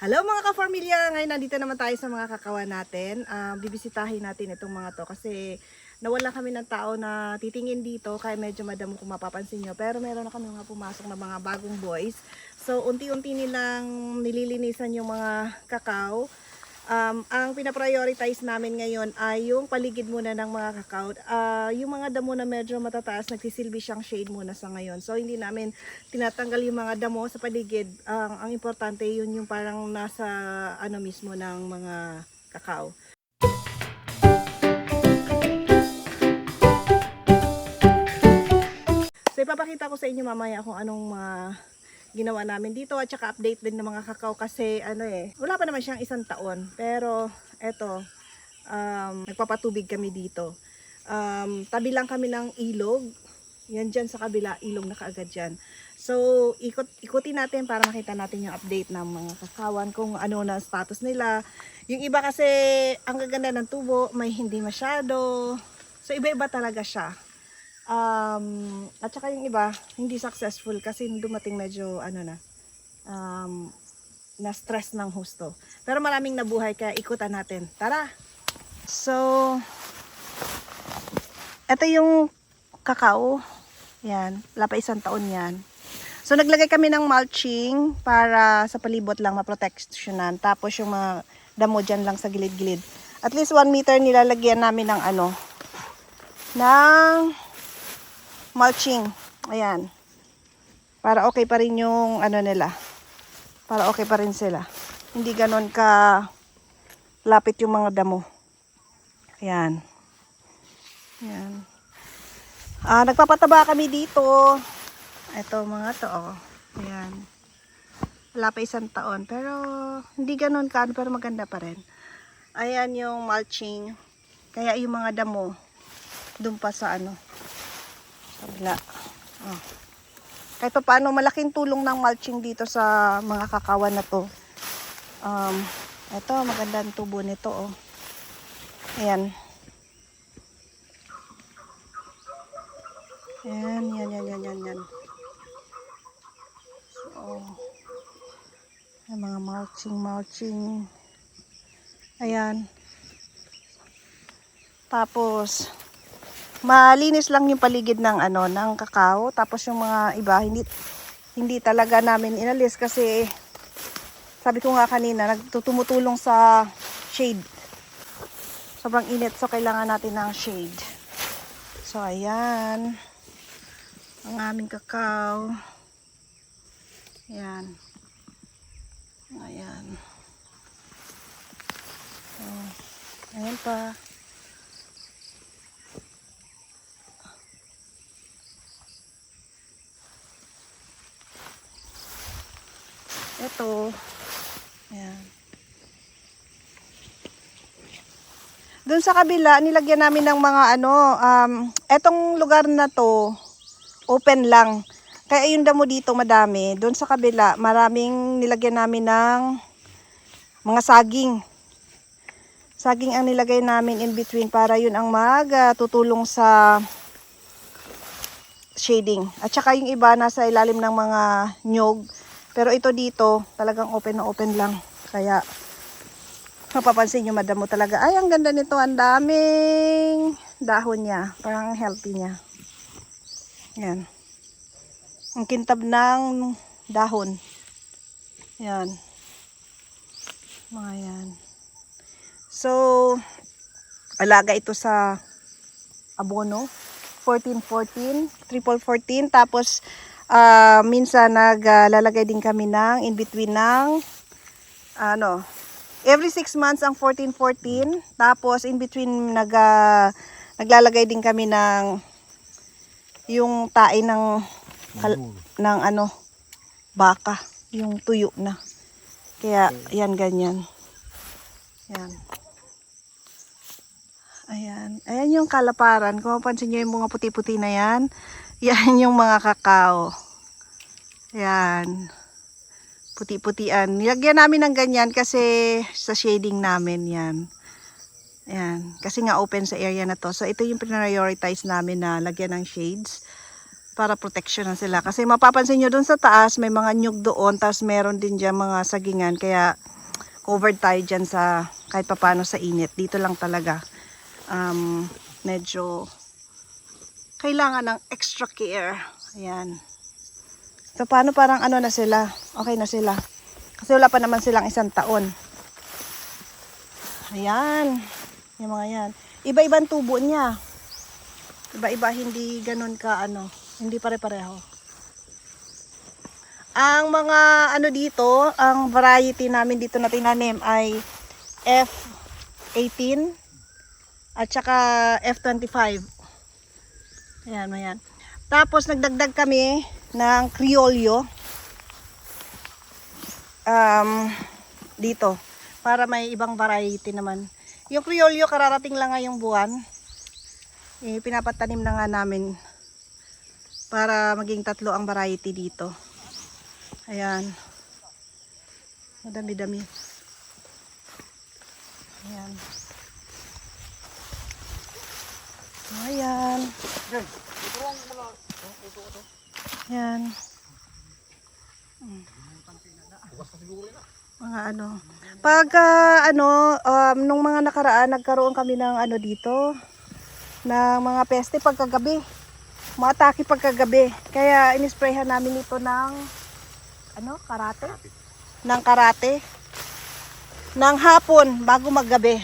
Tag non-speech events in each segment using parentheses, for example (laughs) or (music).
Hello mga ka-formilya! Ngayon nandito naman tayo sa mga kakawan natin. Ah, bibisitahin natin itong mga to kasi nawala kami ng tao na titingin dito kaya medyo madamo kung mapapansin nyo. Pero meron na kami mga pumasok na mga bagong boys. So unti-unti nilang nililinisan yung mga kakao. Um, ang pinaprioritize namin ngayon ay yung paligid muna ng mga kakao. Ah, yung mga damo na medyo matataas, nagsisilbi siyang shade muna sa ngayon. So hindi namin tinatanggal yung mga damo sa paligid. Ang ang importante yun yung parang nasa ano mismo ng mga kakao. So ipapakita ko sa inyo mamaya kung anong mga ginawa namin dito at saka update din ng mga kakao kasi ano eh, wala pa naman siyang isang taon. Pero eto, um, nagpapatubig kami dito. Um, tabi lang kami ng ilog. Yan dyan sa kabila, ilog na kaagad dyan. So, ikot, ikutin natin para makita natin yung update ng mga kakawan, kung ano na status nila. Yung iba kasi, ang gaganda ng tubo, may hindi masyado. So, iba-iba talaga siya. Um, at saka yung iba, hindi successful kasi dumating medyo, ano na, um, na stress ng husto. Pero maraming nabuhay, kaya ikutan natin. Tara! So, ito yung kakao. Yan, wala pa isang taon yan. So, naglagay kami ng mulching para sa palibot lang maproteksyonan. Tapos yung mga damo dyan lang sa gilid-gilid. At least 1 meter nilalagyan namin ng ano, ng mulching. Ayan. Para okay pa rin yung ano nila. Para okay pa rin sila. Hindi ganon ka lapit yung mga damo. Ayan. Ayan. Ah, nagpapataba kami dito. Ito mga to, oh. Ayan. Wala pa isang taon. Pero, hindi ganun ka, pero maganda pa rin. Ayan yung mulching. Kaya yung mga damo, dun pa sa ano, sa bila. Oh. Kahit pa paano, malaking tulong ng mulching dito sa mga kakawan na to. Um, ito, maganda ang tubo nito, oh. Ayan. Yan, yan, yan, yan, yan, yan. So, yung mga mulching, mulching. Ayan. Tapos, malinis lang yung paligid ng ano, ng kakao. Tapos yung mga iba, hindi, hindi talaga namin inalis kasi sabi ko nga kanina, nagtutumutulong sa shade. Sobrang init, so kailangan natin ng shade. So, ayan ang aming kakao. Ayan. Ayan. So, ayan pa. Ito. Ayan. Doon sa kabila, nilagyan namin ng mga ano, um, etong lugar na to, open lang. Kaya yung damo dito madami. Doon sa kabila, maraming nilagyan namin ng mga saging. Saging ang nilagay namin in between para yun ang magtutulong sa shading. At saka yung iba nasa ilalim ng mga nyog. Pero ito dito, talagang open na open lang. Kaya mapapansin nyo madamo talaga. Ay, ang ganda nito. Ang daming dahon niya. Parang healthy niya. Yan. Ang kintab ng dahon. Yan. Mga yan. So, alaga ito sa abono. 14-14, triple 14. Tapos, ah, minsan naglalagay din kami ng in between ng ano, every 6 months ang 14-14. Tapos, in between nag, ah, naglalagay din kami ng yung tae ng kal- ng ano baka yung tuyo na. Kaya yan ganyan. Yan. Ayan. Ayan yung kalaparan. Kung mapansin nyo yung mga puti-puti na yan (laughs) yan yung mga kakao yan puti-putian nilagyan namin ng ganyan kasi sa shading namin yan Ayan. Kasi nga open sa area na to. So, ito yung prioritize namin na lagyan ng shades. para protection na sila. Kasi mapapansin nyo doon sa taas, may mga nyug doon, tapos meron din dyan mga sagingan. Kaya covered tayo dyan sa kahit papano sa init. Dito lang talaga. Um, medyo kailangan ng extra care. Ayan. So paano parang ano na sila? Okay na sila. Kasi wala pa naman silang isang taon. Ayan. Yung mga yan. Iba-ibang tubo niya. Iba-iba, hindi ganun ka ano. Hindi pare-pareho. Ang mga ano dito, ang variety namin dito na tinanim ay F18 at saka F25. Ayan, ayan. Tapos nagdagdag kami ng Criollo. Um, dito. Para may ibang variety naman. Yung Criollo, kararating lang ngayong buwan. Eh, pinapatanim na nga namin para maging tatlo ang variety dito. Ayan. Madami-dami. Ayan. Ayan. Ayan. Mm. Mga ano. Pagka ano, um, nung mga nakaraan, nagkaroon kami ng ano dito, ng mga peste pagkagabi. Maatake pagkagabi. Kaya inisprayhan namin ito ng ano, karate? Ng karate. Ng hapon bago maggabi.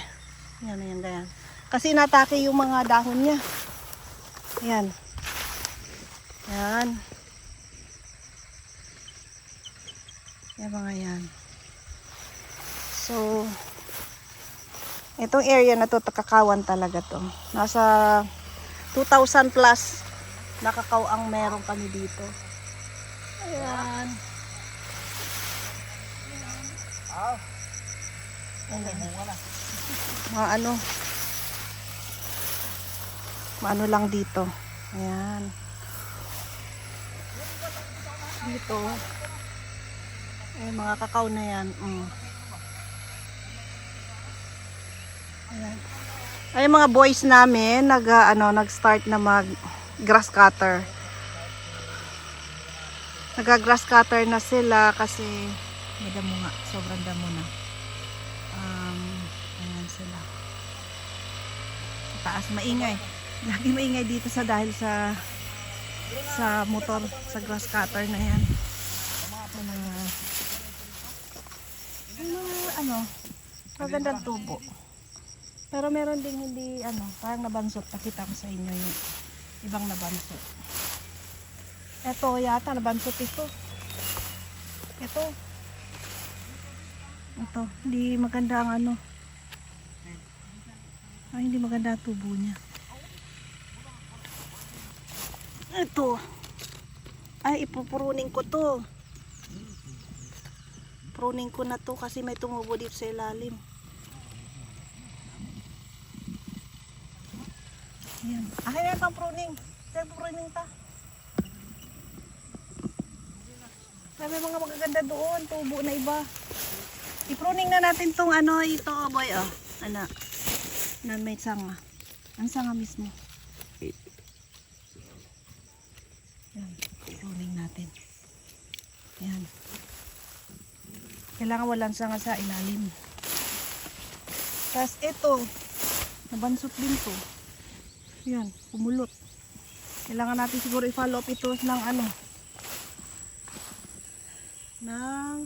Yan, yan, ganyan. Kasi natake yung mga dahon niya. Yan. Yan. Yan mga yan. So, itong area na to, kakawan talaga to. Nasa 2,000 plus na kakao ang meron kami dito. Ayan. Ayan. Mga ano. Maano lang dito. Ayan. Dito. Ay, mga kakao na yan. Mm. Ay, mga boys namin, nag, ah, ano, nag-start na mag grass cutter. Nag-grass cutter na sila kasi may damo nga. Sobrang damo na. Um, ayan sila. Sa taas, maingay. (laughs) Lagi maingay dito sa dahil sa sa motor, sa grass cutter na yan. Sa mga mga ano, magandang tubo. Pero meron ding hindi ano, parang nabansot. Nakita ko sa inyo yung ibang nabansot. Ito yata nabansot ito. Ito. Ito, hindi maganda ang ano. Ay, hindi maganda tubo niya. Ito. Ay, ipupurunin ko to. Pruning ko na to kasi may tumubo dito sa ilalim. Ayan. Akin na pruning. Kaya pruning. May may mga magaganda doon. Tubo na iba. I-pruning na natin tong ano, ito, oh boy, oh. Ano, na may sanga. Ang sanga mismo. Yan, i-pruning natin. Yan. Kailangan walang sanga sa ilalim. Tapos ito, nabansot din to. Yan, pumulot. Kailangan natin siguro i-follow up ito ng ano, ng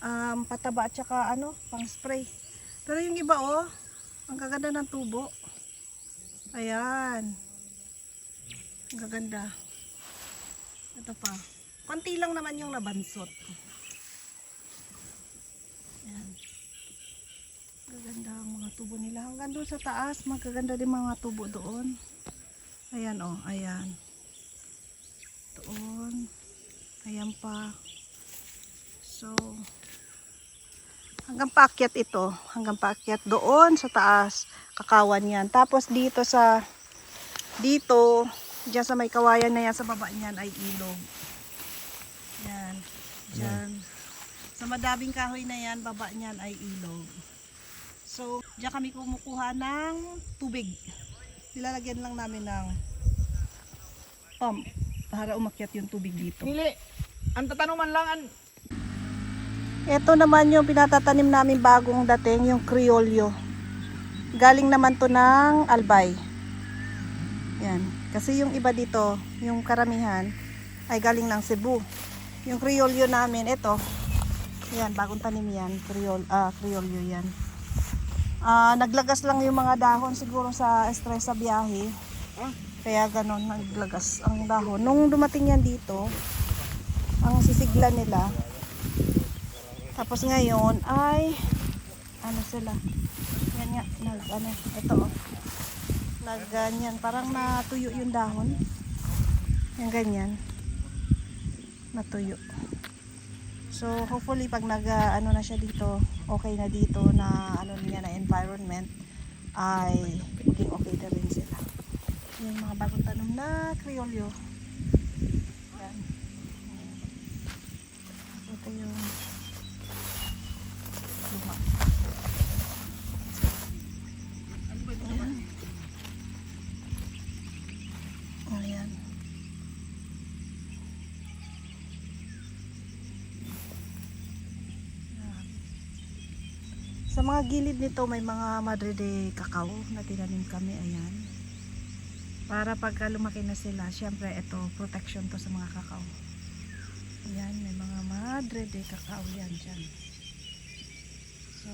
um, pataba at saka ano, pang spray. Pero yung iba oh, ang gaganda ng tubo. Ayan. Ang gaganda. Ito pa. Konti lang naman yung nabansot. Ayan. Gaganda ang mga tubo nila. Hanggang doon sa taas, magaganda din mga tubo doon. Ayan oh, ayan. Doon. Ayan pa. So, hanggang paakyat ito. Hanggang paakyat doon sa taas. Kakawan yan. Tapos dito sa, dito, dyan sa may kawayan na yan, sa baba niyan ay ilog. Yan. Dyan. Sa madabing kahoy na yan, baba niyan ay ilog. So, diyan kami kumukuha ng tubig. Nilalagyan lang namin ng pump para umakyat yung tubig dito. Dili. Ang tatanuman lang an Ito naman yung pinatatanim namin bagong dating, yung Criollo. Galing naman to ng Albay. Yan. Kasi yung iba dito, yung karamihan, ay galing ng Cebu. Yung Criollo namin, ito. Yan, bagong tanim yan. Criollo, ah, Criollo yan. Ah, naglagas lang yung mga dahon siguro sa stress sa biyahe. Kaya ganon, naglagas ang dahon. Nung dumating yan dito, ang sisigla nila, tapos ngayon ay ano sila? Yan nga, nag ano, ito oh. Nag ganyan, parang natuyo yung dahon. Yan ganyan. Natuyo. So hopefully pag nag ah, ano na siya dito, okay na dito na ano niya na environment ay maging okay na rin sila. Yung mga bagong tanom na kriolyo. Yan. Ito yung Luma. Sa mga gilid nito may mga madre de cacao na tinanim kami. Ayan. Para pagka lumaki na sila, syempre ito protection to sa mga cacao. Ayan, may mga madre de cacao yan dyan. So,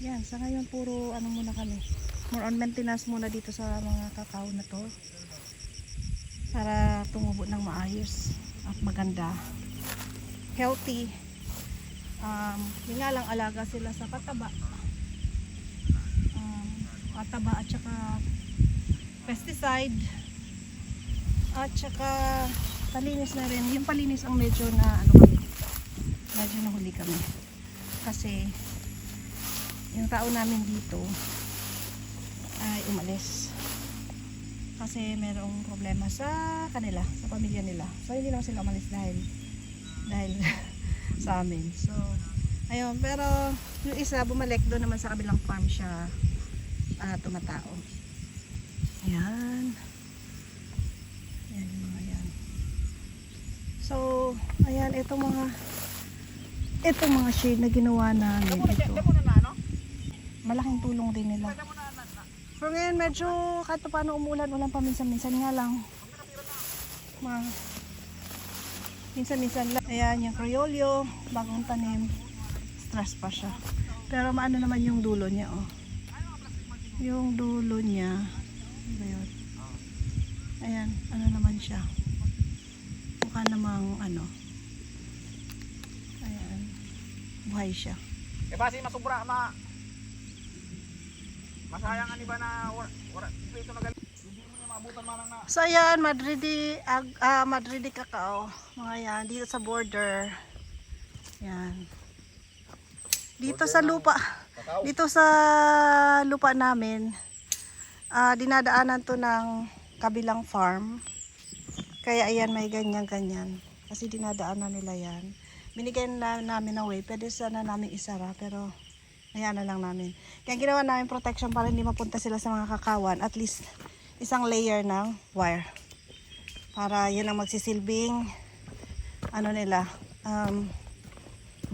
yan. Sa ngayon, puro ano muna kami. More on maintenance muna dito sa mga kakao na to. Para tumubo ng maayos at maganda. Healthy. Um, yun nga lang, alaga sila sa pataba. Um, pataba at saka pesticide. At saka palinis na rin. Yung palinis ang medyo na ano kami. Medyo nahuli kami. Kasi yung tao namin dito ay umalis kasi merong problema sa kanila sa pamilya nila so hindi lang sila umalis dahil dahil (laughs) sa amin so ayun pero yung isa bumalik doon naman sa kabilang farm siya uh, tumatao ayan ayan yung mga yan so ayan ito mga ito mga shade na ginawa namin ito Demo na na ano? malaking tulong din nila. Pero ngayon medyo kahit pa paano umulan, ulan paminsan-minsan nga lang. Ma minsan-minsan lang. Ayan, yung Criollo, bagong tanim. Stress pa siya. Pero maano naman yung dulo niya, oh. Yung dulo niya. Ano ba yun? Ayan, ano naman siya. Mukha namang ano. Ayan. Buhay siya. E basi masubra ma Masayang ani ba na wala wala ito na gali. So ayan, Madridi, ag, ah, Madridi Cacao. Mga yan, dito sa border. Yan. Dito sa lupa, dito sa lupa namin, ah, dinadaanan to ng kabilang farm. Kaya ayan, may ganyan-ganyan. Kasi dinadaanan nila yan. Binigay na namin away. Pwede sana namin isara, pero ayan na lang namin. Kaya ginawa namin protection para hindi mapunta sila sa mga kakawan. At least isang layer ng wire. Para yun ang magsisilbing ano nila, um,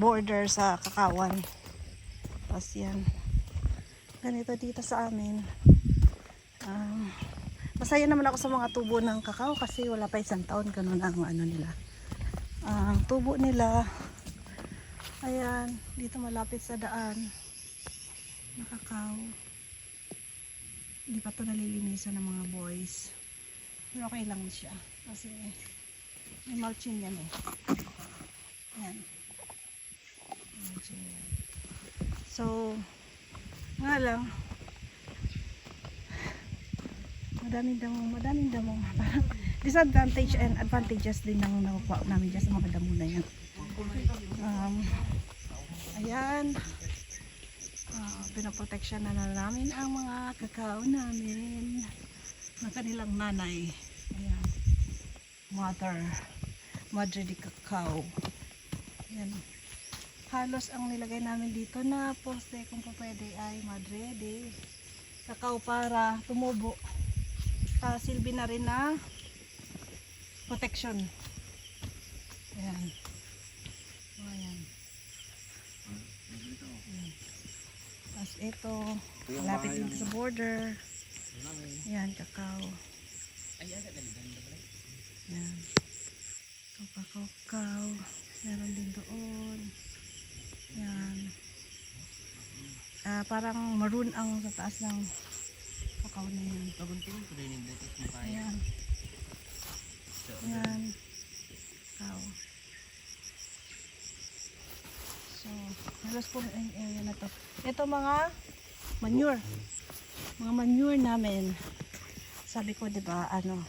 border sa kakawan. Tapos yan. Ganito dito sa amin. Um, masaya naman ako sa mga tubo ng kakao kasi wala pa isang taon ganun ang ano nila. Ang tubo nila. Ayan, dito malapit sa daan. Na kakao. Hindi pa to nalilinisan ng mga boys. Pero okay lang siya. Kasi may mulching yan eh. Yan. So, nga lang, madaming damo, madaming damo. Parang disadvantage and advantages din ng nakukuha namin dyan sa mga damo na yan. Um, ayan. Uh, pinaproteksyon na, na namin ang mga kakao namin ng kanilang nanay. Ayan. Mother. Madre de cacao. Ayan. Halos ang nilagay namin dito na poste kung pa pwede ay madre de cacao para tumubo. Uh, silbi na rin na protection. Ayan. Oh, ayan. Ayan. Tapos ito, malapit din sa border. Ayan, kakao. Ayan. Kakao. Meron din doon. Ayan. Ah, parang maroon ang sa taas ng kakao na yan. Ayan. Ayan. Kakao. So, ang area na to. Ito mga manure. Mga manure namin. Sabi ko, di ba, ano,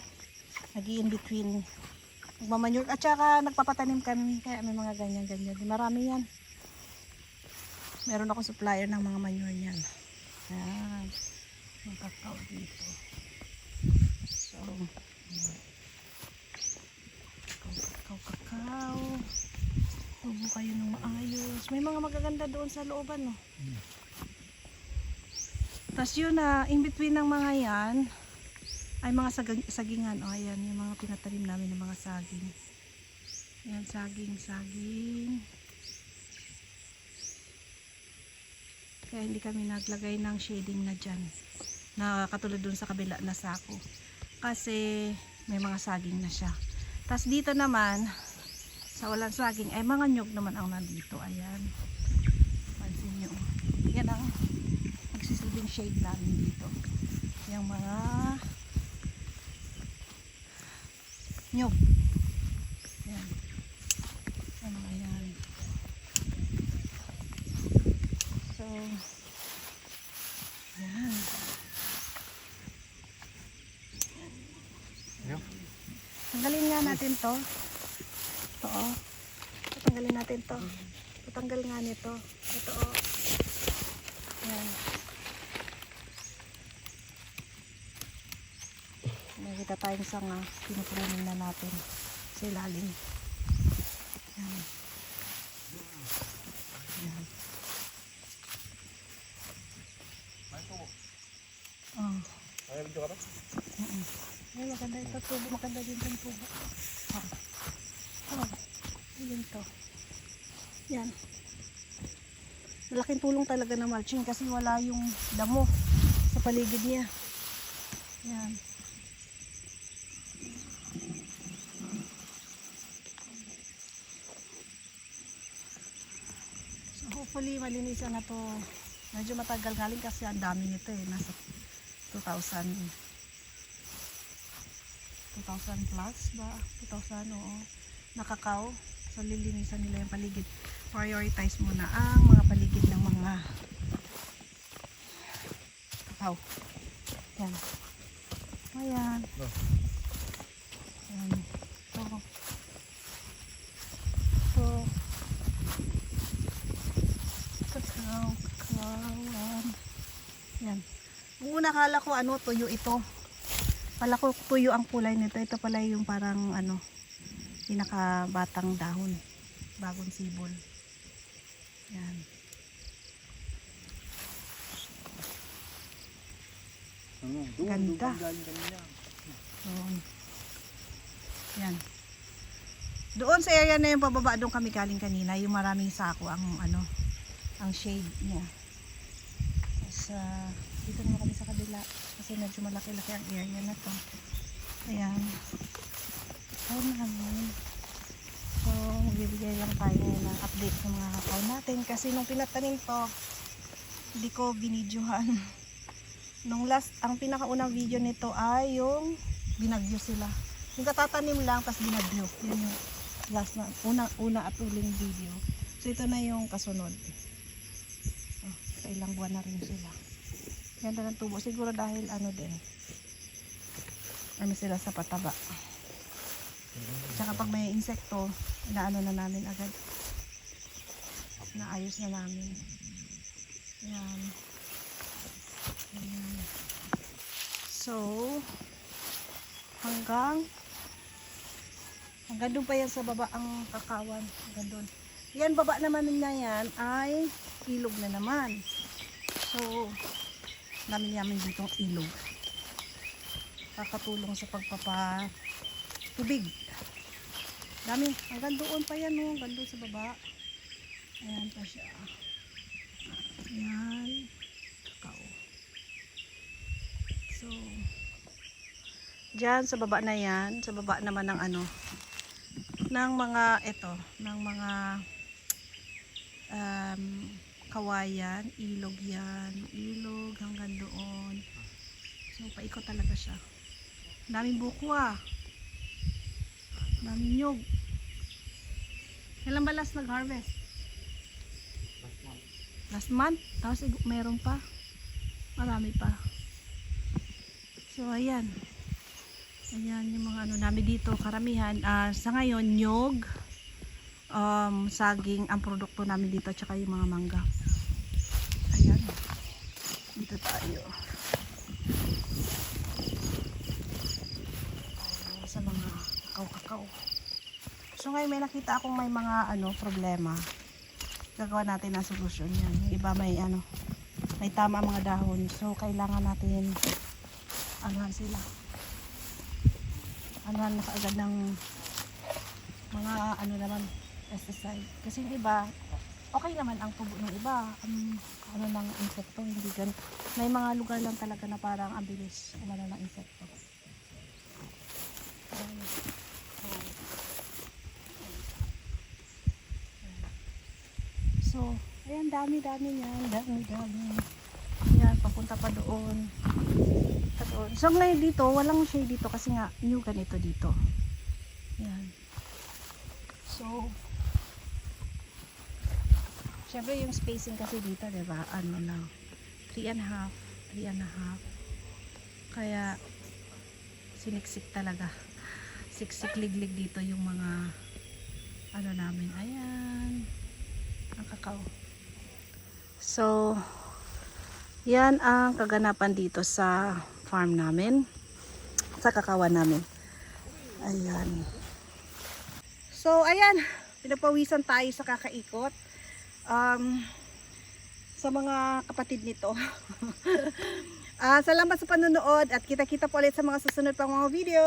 nag in between magmamanure at saka nagpapatanim kami kaya may mga ganyan-ganyan. Marami yan. Meron ako supplier ng mga manure niyan. Yan. Yung kakao dito. So, kakao, kakao. Tubo kayo ng maayos. May mga magaganda doon sa looban, no? Tapos yun na, in between ng mga yan, ay mga saging, sagingan. O, ayan, yung mga pinatanim namin ng mga saging. Ayan, saging, saging. Kaya hindi kami naglagay ng shading na dyan. Na katulad dun sa kabila na sako. Kasi may mga saging na siya. Tapos dito naman, sa walang saging, ay mga nyog naman ang nandito. Ayan. Pansin nyo. Yan ang nagsisilbing shade namin dito. Yung mga nyog. Ayan. Ano ba yan? So, ayan. Tanggalin nga natin to. Ito oh. Tanggalin natin to. Tatanggal nga nito. Ito oh. Ayan. Nakita tayong sanga. Pinupunin na natin sa ilalim. Ayan. Ayan. Oh. Ay, video ka ba? Mm-mm. Ay, maganda ito tubo. Maganda din itong tubo. Oh. Yun to. Yan. Malaking tulong talaga ng mulching kasi wala yung damo sa paligid niya. Yan. So hopefully malinisan na to. Medyo matagal galing kasi ang dami nito eh. Nasa 2,000 2,000 plus ba? 2,000 oo. Nakakaw. So lilinisan nila yung paligid. Prioritize muna ang mga paligid ng mga kakao. Yan. Ayan. Oh. Ayan. So, so, kakao, kakao. Yan. Una kala ko ano, tuyo ito. Pala ko tuyo ang kulay nito. Ito pala yung parang ano, pinakabatang dahon. Bagong sibol. Yan. Ano? Ganda. doon. Yan. Doon sa area na yung pababa doon kami galing kanina, yung maraming sako ang ano, ang shade niya. Tapos ah, dito naman kami sa kabila kasi medyo malaki-laki ang area na to. Ayan. Ayan namin. So, magbibigay lang tayo ng update sa mga kakao natin kasi nung pinatanim to, hindi ko binidyohan. (laughs) Nung last, ang pinakaunang video nito ay yung binagyo sila. Yung katatanim lang, tapos binagyo. Yun yung last na, una, una at uling video. So ito na yung kasunod. Oh, sa ilang buwan na rin sila. Ganda ng tubo. Siguro dahil ano din. Ano sila sa pataba. Tsaka pag may insekto, inaano na namin agad. Naayos na namin. Yan. Ayan. So, hanggang hanggang doon pa yan sa baba ang kakawan. Hanggang doon. Yan, baba naman na yan ay ilog na naman. So, namin namin dito ilog. Kakatulong sa pagpapa tubig Dami. Hanggang doon pa yan, no? Hanggang sa baba. Ayan pa siya. Ayan. Kakao. So, dyan sa baba na yan, sa baba naman ng ano, ng mga, ito, ng mga um, kawayan, ilog yan, ilog hanggang doon. So, paikot talaga siya. Daming buko ah. Daming nyog. Kailan ba last nag-harvest? Last month? Tapos ig- meron pa. Marami pa. So, ayan. Ayan yung mga ano namin dito. Karamihan. ah, sa ngayon, nyog. Um, saging ang produkto namin dito. Tsaka yung mga mangga. Ayan. Dito tayo. Ayan, sa mga kakao-kakao. So ngayon may nakita akong may mga ano problema. Gagawa natin ng solusyon yan. Yung iba may ano, may tama mga dahon. So kailangan natin anuhan sila. Anuhan na kaagad ng mga ano naman pesticide. Kasi yung iba, okay naman ang tubo ng iba. Ang ano ng insekto, hindi gan. May mga lugar lang talaga na parang ang bilis umano ng insekto. Ayan. So, ayan, dami-dami yan. Dami-dami. Ayan, papunta pa doon. Pa doon. So, ngayon dito, walang shade dito kasi nga, new ganito dito. Ayan. So, syempre yung spacing kasi dito, di ba? Ano lang, 3 and a half, 3 and a half. Kaya, siniksik talaga. Siksik liglig dito yung mga ano namin. Ayan. Ang kakao. So, yan ang kaganapan dito sa farm namin. Sa kakawan namin. Ayan. So, ayan. Pinapawisan tayo sa kakaikot. Um, sa mga kapatid nito. (laughs) Ah, salamat sa panonood at kita-kita po ulit sa mga susunod pang mga video.